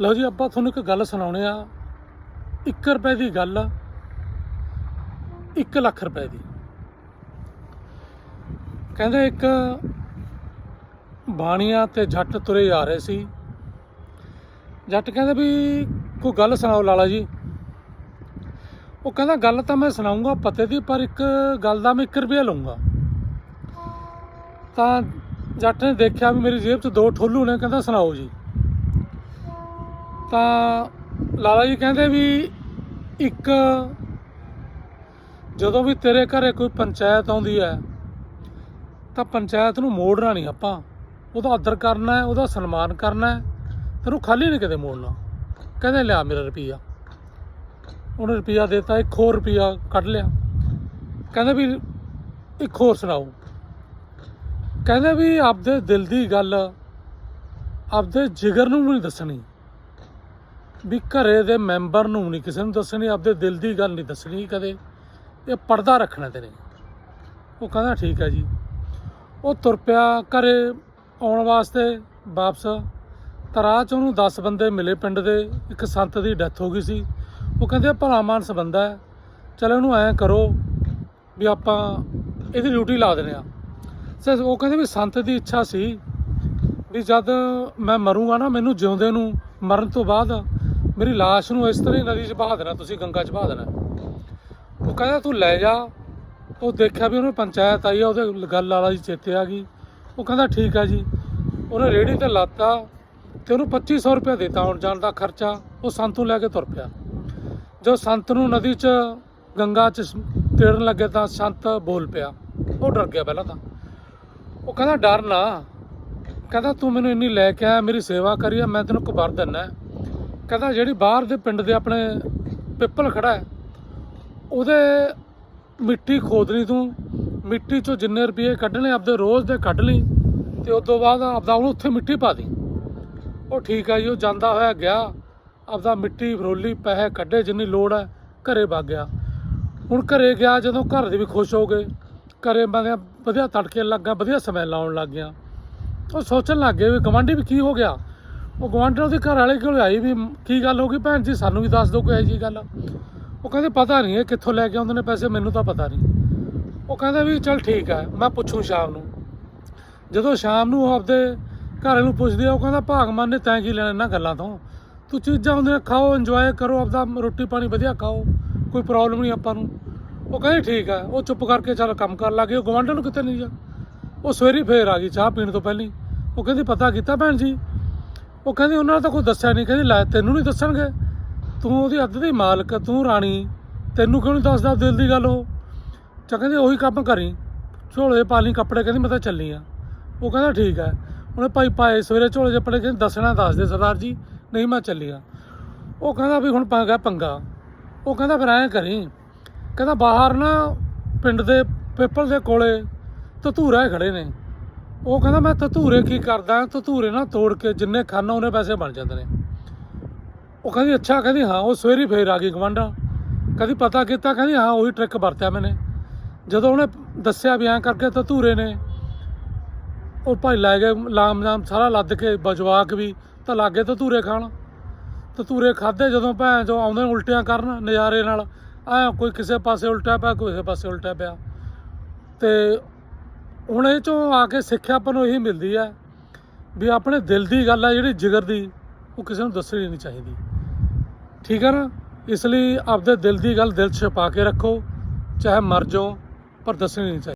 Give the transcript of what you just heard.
ਲਓ ਜੀ, ਆਪਾਂ ਤੁਹਾਨੂੰ ਇੱਕ ਗੱਲ ਸੁਣਾਉਣੇ ਆ। 1 ਰੁਪਏ ਦੀ ਗੱਲ 1 ਲੱਖ ਰੁਪਏ ਦੀ। ਕਹਿੰਦੇ ਇੱਕ ਬਾਣੀਆਂ ਤੇ ਜੱਟ ਤੁਰੇ ਆ ਰਹੇ ਸੀ। ਜੱਟ ਕਹਿੰਦੇ ਵੀ ਕੋਈ ਗੱਲ ਸੁਣਾਓ ਲਾਲਾ ਜੀ। ਉਹ ਕਹਿੰਦਾ, ਗੱਲ ਤਾਂ ਮੈਂ ਸੁਣਾਉਂਗਾ ਪਤੇ ਦੀ, ਪਰ ਇੱਕ ਗੱਲ ਦਾ ਮੈਂ 1 ਰੁਪਿਆ ਲਊਂਗਾ। ਤਾਂ ਜੱਟ ਨੇ ਦੇਖਿਆ ਵੀ ਮੇਰੀ ਜੇਬ 'ਚ ਦੋ ਠੋਲੂ ਨੇ, ਕਹਿੰਦਾ, ਸੁਣਾਓ ਜੀ। ਤਾਂ ਲਾਲਾ ਜੀ ਕਹਿੰਦੇ ਵੀ ਇੱਕ ਜਦੋਂ ਵੀ ਤੇਰੇ ਘਰੇ ਕੋਈ ਪੰਚਾਇਤ ਆਉਂਦੀ ਹੈ, ਤਾਂ ਪੰਚਾਇਤ ਨੂੰ ਮੋੜਨਾ ਨਹੀਂ ਆਪਾਂ। ਉਹਦਾ ਆਦਰ ਕਰਨਾ ਹੈ, ਉਹਦਾ ਸਨਮਾਨ ਕਰਨਾ ਹੈ ਤੈਨੂੰ ਖਾਲੀ ਨਹੀਂ ਕਿਤੇ ਮੋੜਨਾ। ਕਹਿੰਦੇ, ਲਿਆ ਮੇਰਾ ਰੁਪਈਆ। ਉਹਨੇ ਰੁਪਈਆ ਦਿੱਤਾ, ਇੱਕ ਹੋਰ ਰੁਪਈਆ ਕੱਢ ਲਿਆ। ਕਹਿੰਦੇ ਵੀ, ਇੱਕ ਹੋਰ ਸੁਣਾਓ। ਕਹਿੰਦੇ ਵੀ, ਆਪਦੇ ਦਿਲ ਦੀ ਗੱਲ, ਆਪਦੇ ਜਿਗਰ ਨੂੰ ਵੀ ਨਹੀਂ ਦੱਸਣੀ। ਵੀ ਘਰੇ ਦੇ ਮੈਂਬਰ ਨੂੰ ਨਹੀਂ, ਕਿਸੇ ਨੂੰ ਦੱਸਣੀ, ਆਪਦੇ ਦਿਲ ਦੀ ਗੱਲ ਨਹੀਂ ਦੱਸਣੀ ਕਦੇ। ਇਹ ਪਰਦਾ ਰੱਖਣਾ ਤੇਰੇ ਉਹ ਕਹਿੰਦਾ ਠੀਕ ਹੈ ਜੀ। ਉਹ ਤੁਰ ਪਿਆ ਘਰੇ ਆਉਣ ਵਾਸਤੇ ਵਾਪਸ। ਤਰਾ 'ਚ ਉਹਨੂੰ 10 ਬੰਦੇ ਮਿਲੇ ਪਿੰਡ ਦੇ। ਇੱਕ ਸੰਤ ਦੀ ਡੈਥ ਹੋ ਗਈ ਸੀ। ਉਹ ਕਹਿੰਦੇ ਭਲਾ ਮਾਨਸ ਬੰਦਾ ਹੈ। ਚਲ ਇਹਨੂੰ ਐਂ ਕਰੋ ਵੀ ਆਪਾਂ ਇਹਦੀ ਡਿਊਟੀ ਲਾ ਦਿੰਦੇ ਆ ਸਰ ਉਹ ਕਹਿੰਦੇ ਵੀ ਸੰਤ ਦੀ ਇੱਛਾ ਸੀ ਵੀ ਜਦ ਮੈਂ ਮਰੂੰਗਾ ਨਾ, ਮੈਨੂੰ ਜਿਉਂਦੇ ਨੂੰ ਮਰਨ ਤੋਂ ਬਾਅਦ ਮੇਰੀ ਲਾਸ਼ ਨੂੰ ਇਸ ਤਰ੍ਹਾਂ ਹੀ ਨਦੀ 'ਚ ਬਹਾ ਦੇਣਾ, ਤੁਸੀਂ ਗੰਗਾ 'ਚ ਬਹਾ ਦੇਣਾ। ਉਹ ਕਹਿੰਦਾ, ਤੂੰ ਲੈ ਜਾ। ਉਹ ਦੇਖਿਆ ਵੀ ਉਹਨੇ ਪੰਚਾਇਤ ਆਈ ਆ, ਉਹਦੇ ਗੱਲ ਵਾਲਾ ਜੀ ਚੇਤੇ ਆ ਗਈ। ਉਹ ਕਹਿੰਦਾ, ਠੀਕ ਆ ਜੀ। ਉਹਨੇ ਰੇੜੀ ਤੇ ਲਾਤਾ ਤੇ ਉਹਨੂੰ 2500 ਰੁਪਏ ਦਿੱਤਾ ਆਉਣ ਜਾਣ ਦਾ ਖਰਚਾ। ਉਹ ਸੰਤ ਨੂੰ ਲੈ ਕੇ ਤੁਰ ਪਿਆ। ਜੋ ਸੰਤ ਨੂੰ ਨਦੀ 'ਚ, ਗੰਗਾ 'ਚ ਸ- ਤੇੜਨ ਲੱਗੇ ਤਾਂ ਸੰਤ ਬੋਲ ਪਿਆ। ਉਹ ਡਰ ਗਿਆ ਪਹਿਲਾਂ ਤਾਂ। ਉਹ ਕਹਿੰਦਾ, ਡਰ ਨਾ। ਕਹਿੰਦਾ, ਤੂੰ ਮੈਨੂੰ ਇੰਨੀ ਲੈ ਕੇ ਆਇਆ, ਮੇਰੀ ਸੇਵਾ ਕਰੀ ਆ, ਮੈਂ ਤੈਨੂੰ ਇੱਕ ਵਰ ਦਿੰਦਾ ਕਹਿੰਦਾ ਜਿਹੜੀ ਬਾਹਰ ਦੇ ਪਿੰਡ ਦੇ ਆਪਣੇ ਪਿੱਪਲ ਖੜਾ ਹੈ, ਉਹਦੇ ਮਿੱਟੀ ਖੋਦਣੀ ਤੂੰ, ਮਿੱਟੀ ਚੋਂ ਜਿੰਨੇ ਰੁਪਏ ਕੱਢਣੇ ਆਪਦੇ ਰੋਜ਼ ਦੇ ਕੱਢ ਲਈ, ਤੇ ਉਸ ਤੋਂ ਬਾਅਦ ਆਪਦਾ ਉਹਨੂੰ ਉੱਥੇ ਮਿੱਟੀ ਪਾ ਦੀ। ਉਹ ਠੀਕ ਹੈ ਜੀ, ਉਹ ਜਾਂਦਾ ਹੋਇਆ ਗਿਆ, ਆਪਦਾ ਮਿੱਟੀ ਫਰੋਲੀ, ਪੈਸੇ ਕੱਢੇ ਜਿੰਨੀ ਲੋੜ ਹੈ, ਘਰੇ ਵਗ ਗਿਆ। ਹੁਣ ਘਰੇ ਗਿਆ, ਜਦੋਂ ਘਰ ਦੇ ਵੀ ਖੁਸ਼ ਹੋ ਗਏ, ਘਰੇ ਬੰਦਿਆਂ ਵਧੀਆ ਤੜਕੇ ਲੱਗਾ, ਵਧੀਆ ਸਮੈਲ ਆਉਣ ਲੱਗ ਗਿਆ। ਉਹ ਸੋਚਣ ਲੱਗ ਗਏ ਵੀ ਗਵਾਂਢੀ ਵੀ ਕੀ ਹੋ ਗਿਆ? ਉਹ ਗਵਾਂਢੀ ਉਹਦੇ ਘਰ ਵਾਲੇ ਕੋਲ ਆਈ ਵੀ ਕੀ ਗੱਲ ਹੋ ਗਈ? ਭੈਣ ਜੀ, ਸਾਨੂੰ ਵੀ ਦੱਸ ਦਿਓ ਕੋਈ ਜੀ ਗੱਲ। ਉਹ ਕਹਿੰਦੇ, ਪਤਾ ਨਹੀਂ ਇਹ ਕਿੱਥੋਂ ਲੈ ਕੇ ਆਉਂਦੇ ਨੇ ਪੈਸੇ, ਮੈਨੂੰ ਤਾਂ ਪਤਾ ਨਹੀਂ। ਉਹ ਕਹਿੰਦਾ ਵੀ ਚਲ ਠੀਕ ਹੈ ਮੈਂ ਪੁੱਛੂ ਸ਼ਾਮ ਨੂੰ। ਜਦੋਂ ਸ਼ਾਮ ਨੂੰ ਆਪਦੇ ਘਰ ਵਾਲੇ ਨੂੰ ਪੁੱਛਦੇ ਆ, ਉਹ ਕਹਿੰਦਾ, ਭਾਗਮਾਨ ਨੇ ਤੈਂ ਕੀ ਲੈਣਾ ਇਹਨਾਂ ਗੱਲਾਂ ਤੋਂ? ਤੂੰ ਚੀਜ਼ਾਂ ਹੁੰਦੀਆਂ ਖਾਓ ਇੰਜੋਏ ਕਰੋ, ਆਪਦਾ ਰੋਟੀ ਪਾਣੀ ਵਧੀਆ ਖਾਓ, ਕੋਈ ਪ੍ਰੋਬਲਮ ਨਹੀਂ ਆਪਾਂ ਨੂੰ। ਉਹ ਕਹਿੰਦੇ, ਠੀਕ ਹੈ ਉਹ ਚੁੱਪ ਕਰਕੇ ਚੱਲ ਕੰਮ ਕਰਨ ਲੱਗੇ ਉਹ ਗਵਾਂਢਣ ਨੂੰ ਕਿਤੇ ਨਹੀਂ ਜਾ ਉਹ ਸਵੇਰੇ ਫੇਰ ਆ ਗਈ, ਚਾਹ ਪੀਣ ਤੋਂ ਪਹਿਲੀ ਉਹ ਕਹਿੰਦੀ, ਪਤਾ ਕੀਤਾ ਭੈਣ ਜੀ? ਉਹ ਕਹਿੰਦੀ ਉਹਨਾਂ ਨੇ ਤਾਂ ਕੋਈ ਦੱਸਿਆ ਨਹੀਂ, ਕਹਿੰਦੀ ਲੈ ਤੈਨੂੰ ਨਹੀਂ ਦੱਸਣਗੇ। ਤੂੰ ਉਹਦੀ ਅੱਧ ਦੀ ਮਾਲਕ, ਤੂੰ ਰਾਣੀ, ਤੈਨੂੰ ਕਿਉਂ ਨਹੀਂ ਦੱਸਦਾ ਦਿਲ ਦੀ ਗੱਲ ਉਹ? ਚਾ ਕਹਿੰਦੇ ਉਹੀ ਕੰਮ ਕਰੀ। ਝੋਲੇ ਪਾ ਲਈ ਕੱਪੜੇ, ਕਹਿੰਦੀ ਮੈਂ ਤਾਂ ਚੱਲੀ ਆ। ਉਹ ਕਹਿੰਦਾ ਠੀਕ ਹੈ। ਉਹਨੇ ਭਾਈ ਪਾਏ ਸਵੇਰੇ ਝੋਲੇ ਜੱਪੜੇ ਕਹਿੰਦੇ ਦੱਸਣਾ ਦੱਸ ਦੇ ਸਰਦਾਰ ਜੀ, ਨਹੀਂ ਮੈਂ ਚੱਲੀ ਆ। ਉਹ ਕਹਿੰਦਾ ਵੀ ਹੁਣ ਪਾ ਪੰਗਾ। ਉਹ ਕਹਿੰਦਾ ਫਿਰ ਐਂ ਕਰੀ, ਕਹਿੰਦਾ ਬਾਹਰ ਨਾ ਪਿੰਡ ਦੇ ਪੇਪਰ ਦੇ ਕੋਲੇ ਧਤੂਰੇ ਖੜੇ ਨੇ। ਉਹ ਕਹਿੰਦਾ ਮੈਂ ਧਤੂਰੇ ਕੀ ਕਰਦਾ, ਧਤੂਰੇ ਨਾ ਤੋੜ ਕੇ ਜਿੰਨੇ ਖਾਣਾ ਉਹਨੇ ਪੈਸੇ ਬਣ ਜਾਂਦੇ ਨੇ। ਉਹ ਕਹਿੰਦੀ, ਅੱਛਾ, ਕਹਿੰਦੀ, ਹਾਂ, ਉਹ ਸਵੇਰੇ ਫੇਰ ਆ ਗਈ ਗਵਾਂਢਾ ਕਦੀ ਪਤਾ ਕੀਤਾ, ਕਹਿੰਦੀ, ਹਾਂ, ਉਹੀ ਟ੍ਰਿਕ ਵਰਤਿਆ ਮੈਨੇ। ਜਦੋਂ ਉਹਨੇ ਦੱਸਿਆ ਵੀ ਐਂ ਕਰਕੇ ਧਤੂਰੇ ਨੇ, ਉਹ ਭਾਈ ਲੈ ਗਏ, ਲਾਮ ਲਾਮ ਸਾਰਾ ਲੱਦ ਕੇ ਬਜਵਾਕ ਵੀ, ਤਾਂ ਲਾਗੇ ਧਤੂਰੇ ਖਾਣ। ਧਤੂਰੇ ਖਾਦੇ ਜਦੋਂ ਭੈਣ ਜੋ ਆਉਂਦੇ ਉਲਟੀਆਂ ਕਰਨ, ਨਜ਼ਾਰੇ ਨਾਲ, ਐ ਕੋਈ ਕਿਸੇ ਪਾਸੇ ਉਲਟਿਆ ਪਿਆ, ਕੋਈ ਕਿਸੇ ਪਾਸੇ ਉਲਟਿਆ ਪਿਆ। ਤੇ ਹੁਣ ਇਹ ਚੋਂ ਆ ਕੇ ਸਿੱਖਿਆ ਆਪਾਂ ਨੂੰ ਇਹੀ ਮਿਲਦੀ ਹੈ ਵੀ ਆਪਣੇ ਦਿਲ ਦੀ ਗੱਲ ਹੈ ਜਿਹੜੀ ਜਿਗਰ ਦੀ, ਉਹ ਕਿਸੇ ਨੂੰ ਦੱਸਣੀ ਨਹੀਂ ਚਾਹੀਦੀ। ਠੀਕ ਹੈ ਨਾ? ਇਸ ਲਈ ਆਪਦੇ ਦਿਲ ਦੀ ਗੱਲ ਦਿਲ 'ਚ ਛੁਪਾ ਕੇ ਰੱਖੋ, ਚਾਹੇ ਮਰ ਜਾਓ, ਪਰ ਦੱਸਣੀ ਨਹੀਂ ਚਾਹੀਦੀ।